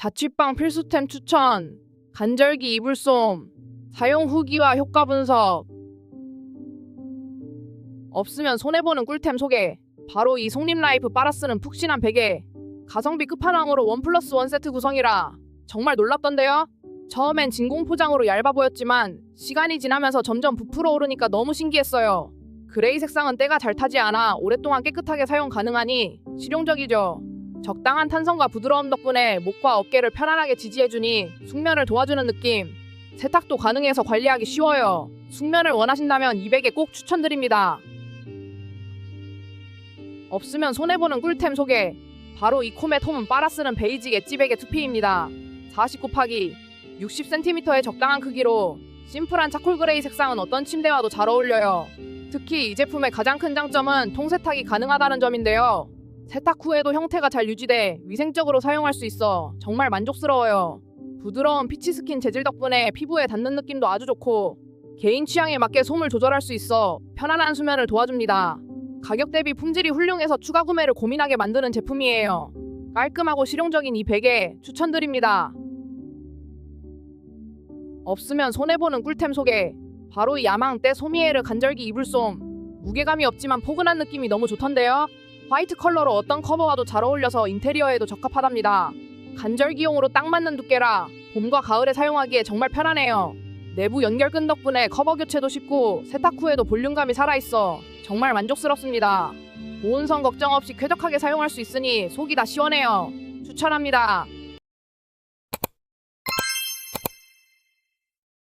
자취방 필수템 추천. 간절기 이불솜. 사용 후기와 효과 분석. 없으면 손해보는 꿀템 소개. 바로 이 송림라이프 빨아쓰는 푹신한 베개. 가성비 끝판왕으로 원 플러스 원 세트 구성이라 정말 놀랍던데요? 처음엔 진공 포장으로 얇아 보였지만 시간이 지나면서 점점 부풀어 오르니까 너무 신기했어요. 그레이 색상은 때가 잘 타지 않아 오랫동안 깨끗하게 사용 가능하니 실용적이죠. 적당한 탄성과 부드러움 덕분에 목과 어깨를 편안하게 지지해주니 숙면을 도와주는 느낌. 세탁도 가능해서 관리하기 쉬워요. 숙면을 원하신다면 이 베개 꼭 추천드립니다. 없으면 손해보는 꿀템 소개. 바로 이코메 톰은 빨아쓰는 베이직 엣지 베개 2P입니다. 40 곱하기 60cm의 적당한 크기로 심플한 차콜 그레이 색상은 어떤 침대와도 잘 어울려요. 특히 이 제품의 가장 큰 장점은 통세탁이 가능하다는 점인데요. 세탁 후에도 형태가 잘 유지돼 위생적으로 사용할 수 있어 정말 만족스러워요. 부드러운 피치 스킨 재질 덕분에 피부에 닿는 느낌도 아주 좋고 개인 취향에 맞게 솜을 조절할 수 있어 편안한 수면을 도와줍니다. 가격 대비 품질이 훌륭해서 추가 구매를 고민하게 만드는 제품이에요. 깔끔하고 실용적인 이 베개 추천드립니다. 없으면 손해보는 꿀템 소개. 바로 이 야망떼 소미에르 간절기 이불솜. 무게감이 없지만 포근한 느낌이 너무 좋던데요. 화이트 컬러로 어떤 커버와도 잘 어울려서 인테리어에도 적합하답니다. 간절기용으로 딱 맞는 두께라 봄과 가을에 사용하기에 정말 편하네요. 내부 연결끈 덕분에 커버 교체도 쉽고 세탁 후에도 볼륨감이 살아있어 정말 만족스럽습니다. 보온성 걱정 없이 쾌적하게 사용할 수 있으니 속이 다 시원해요. 추천합니다.